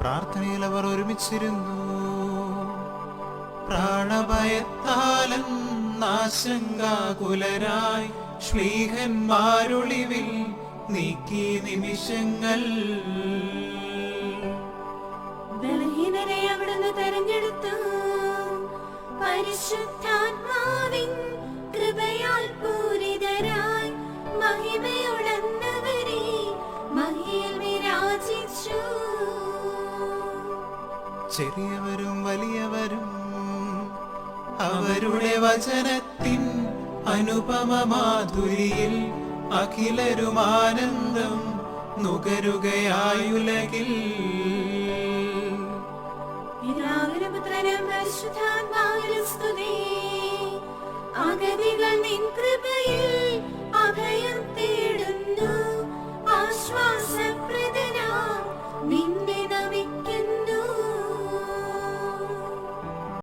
പ്രാർത്ഥനയിൽ അവർ ഒരുമിച്ചിരുന്നു. പ്രാണഭയത്താലും നാശങ്കാകുലരായി ശ്ലീഹന്മാരൊളിവിൽ നീക്കി നിമിഷങ്ങൾ. ബലഹീനരെ അവിടുന്ന് തെരഞ്ഞെടുത്തു പരിശുദ്ധാത്മാവിൻ കൃപയാൽ പൂരിതരായി മഹിമയുടന്നവരെ മഹിയിൽ വിരാജിച്ചു. ചെറിയവരും വലിയവരും അവരുടെ വചനത്തിൻ അനുപമ മാധുരിയിൽ അഖിലരും ആനന്ദം നുകരുകയായുലകിൽ. ആഗതികൾ നിൻ കൃപ